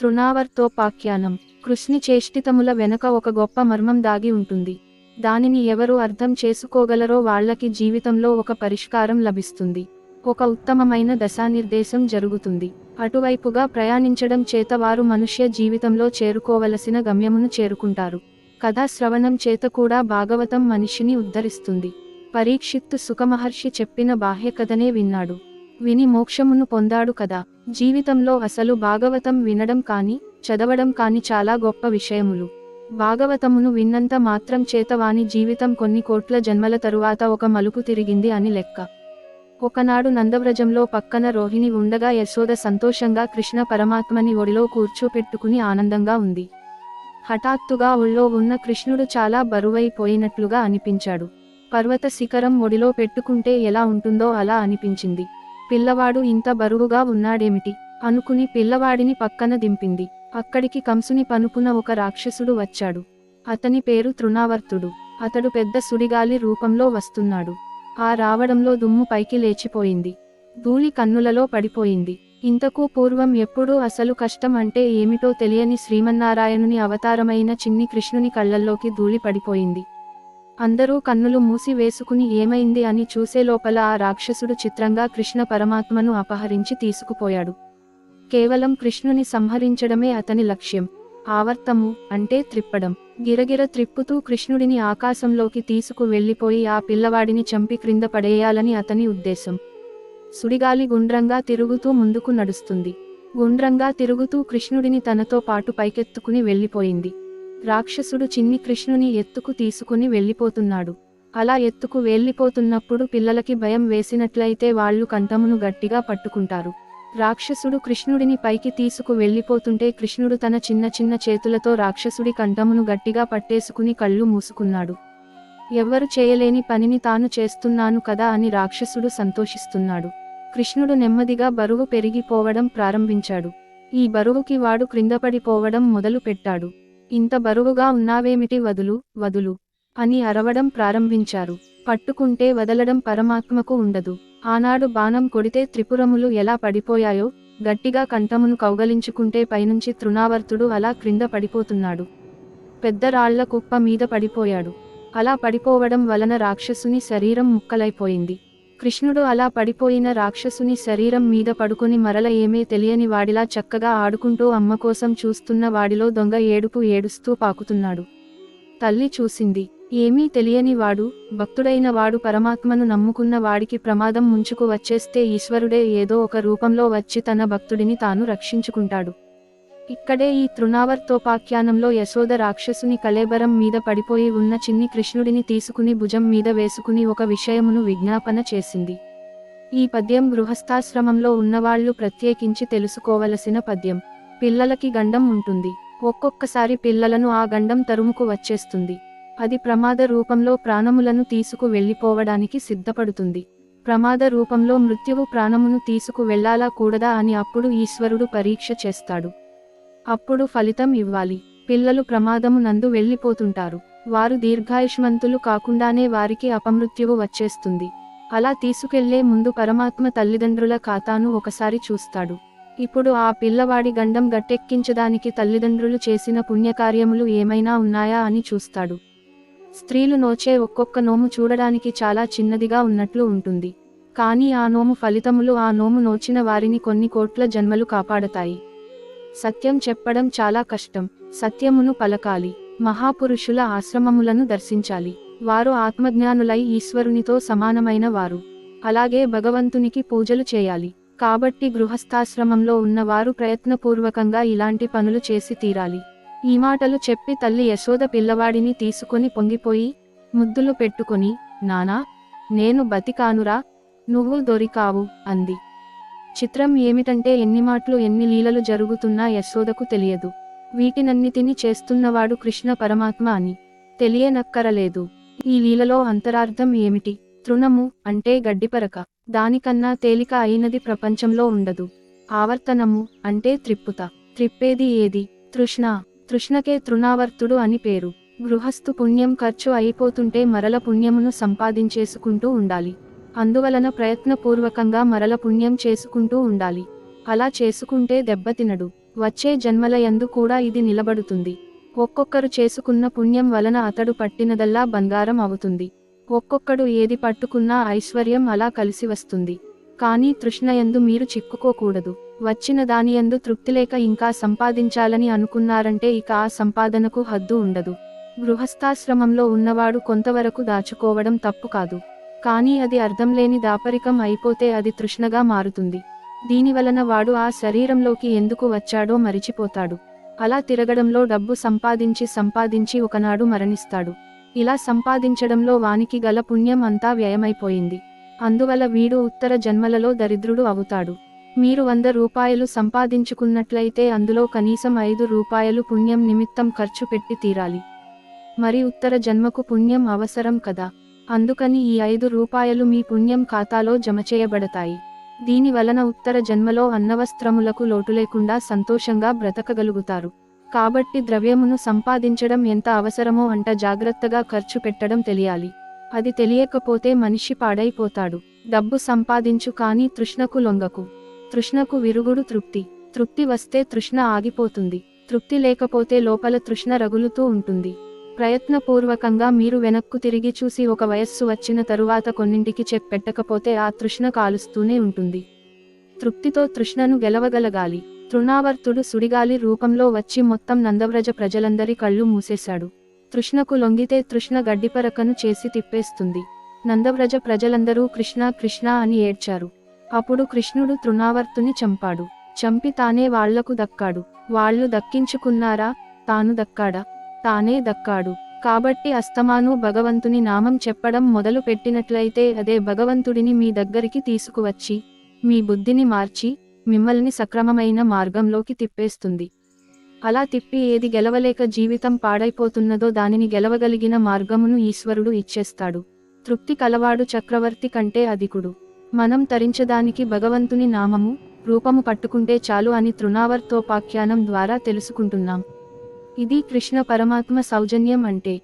తృణావర్తోపాఖ్యానం. కృష్ణి చేష్టితముల వెనక ఒక గొప్ప మర్మం దాగి ఉంటుంది. దానిని ఎవరు అర్థం చేసుకోగలరో వాళ్ళకి జీవితంలో ఒక పరిష్కారం లభిస్తుంది. ఒక ఉత్తమమైన దశానిర్దేశం జరుగుతుంది. అటువైపుగా ప్రయాణించడం చేత వారు మనుష్య జీవితంలో చేరుకోవలసిన గమ్యమును చేరుకుంటారు. కథా శ్రవణం చేత కూడా భాగవతం మనిషిని ఉద్ధరిస్తుంది. పరీక్షిత్తు సుఖమహర్షి చెప్పిన బాహ్య కథనే విన్నాడు. విని మోక్షమును పొందాడు కదా. జీవితంలో అసలు భాగవతం వినడం కాని చదవడం కాని చాలా గొప్ప విషయములు. భాగవతమును విన్నంత మాత్రం చేతవాని జీవితం కొన్ని కోట్ల జన్మల తరువాత ఒక మలుపు తిరిగింది అని లెక్క. ఒకనాడు నందవ్రజంలో పక్కన రోహిణి ఉండగా యశోద సంతోషంగా కృష్ణ పరమాత్మని ఒడిలో కూర్చోపెట్టుకుని ఆనందంగా ఉంది. హఠాత్తుగా ఒళ్ళో ఉన్న కృష్ణుడు చాలా బరువైపోయినట్లుగా అనిపించాడు. పర్వత శిఖరం ఒడిలో పెట్టుకుంటే ఎలా ఉంటుందో అలా అనిపించింది. పిల్లవాడు ఇంత బరువుగా ఉన్నాడేమిటి? అనుకుని పిల్లవాడిని పక్కన దింపింది. అక్కడికి కంసుని పనుపున ఒక రాక్షసుడు వచ్చాడు. అతని పేరు తృణావర్తుడు. అతడు పెద్ద సుడిగాలి రూపంలో వస్తున్నాడు. ఆ రావడంలో దుమ్ము పైకి లేచిపోయింది. ధూళి కన్నులలో పడిపోయింది. ఇంతకు పూర్వం ఎప్పుడూ అసలు కష్టం అంటే ఏమిటో తెలియని శ్రీమన్నారాయణుని అవతారమైన చిన్ని కృష్ణుని కళ్ళల్లోకి ధూళి పడిపోయింది. అందరూ కన్నులు మూసి వేసుకుని ఏమైంది అని చూసే లోపల ఆ రాక్షసుడు చిత్రంగా కృష్ణ పరమాత్మను అపహరించి తీసుకుపోయాడు. కేవలం కృష్ణుని సంహరించడమే అతని లక్ష్యం. ఆవర్తము అంటే త్రిప్పడం. గిరగిర త్రిప్పుతూ కృష్ణుడిని ఆకాశంలోకి తీసుకు వెళ్ళిపోయి ఆ పిల్లవాడిని చంపి క్రింద పడేయాలని అతని ఉద్దేశం. సుడిగాలి గుండ్రంగా తిరుగుతూ ముందుకు నడుస్తుంది. గుండ్రంగా తిరుగుతూ కృష్ణుడిని తనతో పాటు పైకెత్తుకుని వెళ్ళిపోయింది. రాక్షసుడు చిన్ని కృష్ణుని ఎత్తుకు తీసుకుని వెళ్ళిపోతున్నాడు. అలా ఎత్తుకు వెళ్ళిపోతున్నప్పుడు పిల్లలకి భయం వేసినట్లయితే వాళ్ళు కంఠమును గట్టిగా పట్టుకుంటారు. రాక్షసుడు కృష్ణుడిని పైకి తీసుకు వెళ్ళిపోతుంటే కృష్ణుడు తన చిన్న చిన్న చేతులతో రాక్షసుడి కంఠమును గట్టిగా పట్టేసుకుని కళ్ళు మూసుకున్నాడు. ఎవ్వరు చేయలేని పనిని తాను చేస్తున్నాను కదా అని రాక్షసుడు సంతోషిస్తున్నాడు. కృష్ణుడు నెమ్మదిగా బరువు పెరిగిపోవడం ప్రారంభించాడు. ఈ బరువుకి వాడు క్రిందపడిపోవడం మొదలు పెట్టాడు ఇంత బరువుగా ఉన్నావేమిటి వదులు వదులు? అని అరవడం ప్రారంభించారు. పట్టుకుంటే వదలడం పరమాత్మకు ఉండదు. ఆనాడు బాణం కొడితే త్రిపురములు ఎలా పడిపోయాయో గట్టిగా కంఠమును కౌగలించుకుంటే పైనుంచి తృణావర్తుడు అలా క్రింద పడిపోతున్నాడు. పెద్ద రాళ్ళ కుప్ప మీద పడిపోయాడు. అలా పడిపోవడం వలన రాక్షసుని శరీరం ముక్కలైపోయింది. కృష్ణుడు అలా పడిపోయిన రాక్షసుని శరీరం మీద పడుకుని మరల ఏమీ తెలియని వాడిలా చక్కగా ఆడుకుంటూ అమ్మ కోసం చూస్తున్న వాడిలో దొంగ ఏడుపు ఏడుస్తూ పాకుతున్నాడు. తల్లి చూసింది ఏమీ తెలియని వాడు భక్తుడైన వాడు పరమాత్మను నమ్ముకున్న వాడికి ప్రమాదం ముంచుకు వచ్చేస్తే ఈశ్వరుడే ఏదో ఒక రూపంలో వచ్చి తన భక్తుడిని తాను రక్షించుకుంటాడు. ఇక్కడే ఈ తృణావర్తోపాఖ్యానంలో యశోద రాక్షసుని కళేబరం మీద పడిపోయి ఉన్న చిన్ని కృష్ణుడిని తీసుకుని భుజం మీద వేసుకుని ఒక విషయమును విజ్ఞాపన చేసింది. ఈ పద్యం గృహస్థాశ్రమంలో ఉన్నవాళ్ళు ప్రత్యేకించి తెలుసుకోవలసిన పద్యం. పిల్లలకి గండం ఉంటుంది. ఒక్కొక్కసారి పిల్లలను ఆ గండం తరుముకు వచ్చేస్తుంది. అది ప్రమాద రూపంలో ప్రాణములను తీసుకు వెళ్ళిపోవడానికి సిద్ధపడుతుంది. ప్రమాద రూపంలో మృత్యువు ప్రాణమును తీసుకు వెళ్ళాలా కూడదా అని అప్పుడు ఈశ్వరుడు పరీక్ష చేస్తాడు. అప్పుడు ఫలితం ఇవ్వాలి. పిల్లలు ప్రమాదము నందు వెళ్ళిపోతుంటారు. వారు దీర్ఘాయుష్మంతులు కాకుండానే వారికి అపమృత్యువు వచ్చేస్తుంది. అలా తీసుకెళ్ళే ముందు పరమాత్మ తల్లిదండ్రుల ఖాతాను ఒకసారి చూస్తాడు. ఇప్పుడు ఆ పిల్లవాడి గండం గట్టెక్కించడానికి తల్లిదండ్రులు చేసిన పుణ్యకార్యములు ఏమైనా ఉన్నాయా అని చూస్తాడు. స్త్రీలు నోచే ఒక్కొక్క నోము చూడడానికి చాలా చిన్నదిగా ఉన్నట్లు ఉంటుంది. కానీ ఆ నోము ఫలితములు ఆ నోము నోచిన వారిని కొన్ని కోట్ల జన్మలు కాపాడతాయి. సత్యం చెప్పడం చాలా కష్టం. సత్యమును పలకాలి. మహాపురుషుల ఆశ్రమములను దర్శించాలి. వారు ఆత్మజ్ఞానులై ఈశ్వరునితో సమానమైన వారు. అలాగే భగవంతునికి పూజలు చేయాలి. కాబట్టి గృహస్థాశ్రమంలో ఉన్నవారు ప్రయత్నపూర్వకంగా ఇలాంటి పనులు చేసి తీరాలి. ఈ మాటలు చెప్పి తల్లి యశోద పిల్లవాడిని తీసుకొని పొంగిపోయి ముద్దులు పెట్టుకొని నానా నేను బతికానురా. నువ్వు దొరికావు అంది. చిత్రం ఏమిటంటే ఎన్ని మాటలు ఎన్ని లీలలు జరుగుతున్నా యశోదకు తెలియదు. వీటినన్నిటిని చేస్తున్నవాడు కృష్ణ పరమాత్మ అని తెలియనక్కరలేదు. ఈ లీలలో అంతరార్థం ఏమిటి? తృణము అంటే గడ్డిపరక. దానికన్నా తేలిక అయినది ప్రపంచంలో ఉండదు. ఆవర్తనము అంటే త్రిప్పుత. త్రిప్పేది ఏది? తృష్ణ. తృష్ణకే తృణావర్తుడు అని పేరు. గృహస్థు పుణ్యం ఖర్చు అయిపోతుంటే మరల పుణ్యమును సంపాదించేసుకుంటూ ఉండాలి. అందువలన ప్రయత్నపూర్వకంగా మరల పుణ్యం చేసుకుంటూ ఉండాలి. అలా చేసుకుంటే దెబ్బతినడు వచ్చే జన్మలయందు కూడా ఇది నిలబడుతుంది. ఒక్కొక్కరు చేసుకున్న పుణ్యం వలన అతడు పట్టినదల్లా బంగారం అవుతుంది. ఒక్కొక్కడు ఏది పట్టుకున్నా ఐశ్వర్యం అలా కలిసి వస్తుంది. కానీ తృష్ణయందు మీరు చిక్కుకోకూడదు. వచ్చిన దానియందు తృప్తిలేక ఇంకా సంపాదించాలని అనుకున్నారంటే ఇక ఆ సంపాదనకు హద్దు ఉండదు. గృహస్థాశ్రమంలో ఉన్నవాడు కొంతవరకు దాచుకోవడం తప్పు కాదు. కానీ అది అర్థం లేని దాపరికం అయిపోతే అది తృష్ణగా మారుతుంది. దీనివలన వాడు ఆ శరీరంలోకి ఎందుకు వచ్చాడో మరిచిపోతాడు. అలా తిరగడంలో డబ్బు సంపాదించి సంపాదించి ఒకనాడు మరణిస్తాడు. ఇలా సంపాదించడంలో వానికి గల పుణ్యం అంతా వ్యయమైపోయింది. అందువల్ల వీడు ఉత్తర జన్మలలో దరిద్రుడు అవుతాడు. మీరు వంద రూపాయలు సంపాదించుకున్నట్లయితే అందులో కనీసం ఐదు రూపాయలు పుణ్యం నిమిత్తం ఖర్చు పెట్టి తీరాలి. మరి ఉత్తర జన్మకు పుణ్యం అవసరం కదా? అందుకని ఈ ఐదు రూపాయలు మీ పుణ్యం ఖాతాలో జమ చేయబడతాయి. దీని వలన ఉత్తర జన్మలో అన్నవస్త్రములకు లోటు లేకుండా సంతోషంగా బ్రతకగలుగుతారు. కాబట్టి ద్రవ్యమును సంపాదించడం ఎంత అవసరమో అంట జాగ్రత్తగా ఖర్చు పెట్టడం తెలియాలి. అది తెలియకపోతే మనిషి పాడైపోతాడు. డబ్బు సంపాదించు కానీ తృష్ణకు లొంగకు. తృష్ణకు విరుగుడు తృప్తి. తృప్తి వస్తే తృష్ణ ఆగిపోతుంది. తృప్తి లేకపోతే లోపల తృష్ణ రగులుతూ ఉంటుంది. ప్రయత్నపూర్వకంగా మీరు వెనక్కు తిరిగి చూసి ఒక వయస్సు వచ్చిన తరువాత కొన్నింటికి చెక్ పెట్టకపోతే ఆ తృష్ణ కాలుస్తూనే ఉంటుంది. తృప్తితో తృష్ణను గెలవగలగాలి. తృణావర్తుడు సుడిగాలి రూపంలో వచ్చి మొత్తం నందవ్రజ ప్రజలందరి కళ్ళు మూసేశాడు. తృష్ణకు లొంగితే తృష్ణ గడ్డిపరకను చేసి తిప్పేస్తుంది. నందవ్రజ ప్రజలందరూ కృష్ణ కృష్ణ అని ఏడ్చారు. అప్పుడు కృష్ణుడు తృణావర్తుని చంపాడు. చంపి తానే వాళ్ళకు దక్కాడు. వాళ్ళు దక్కించుకున్నారా? తాను దక్కాడా? తానే దక్కాడు. కాబట్టి అస్తమాను భగవంతుని నామం చెప్పడం మొదలు పెట్టినట్లయితే అదే భగవంతుడిని మీ దగ్గరికి తీసుకువచ్చి మీ బుద్ధిని మార్చి మిమ్మల్ని సక్రమమైన మార్గంలోకి తిప్పేస్తుంది. అలా తిప్పి ఏది గెలవలేక జీవితం పాడైపోతున్నదో దానిని గెలవగలిగిన మార్గమును ఈశ్వరుడు ఇచ్చేస్తాడు. తృప్తి కలవాడు చక్రవర్తి కంటే అధికుడు. మనం తరించదానికి భగవంతుని నామము రూపము పట్టుకుంటే చాలు అని తృణావర్తోపాఖ్యానం ద్వారా తెలుసుకుంటున్నాం. ఇది కృష్ణ పరమాత్మ సౌజన్యం అంటే.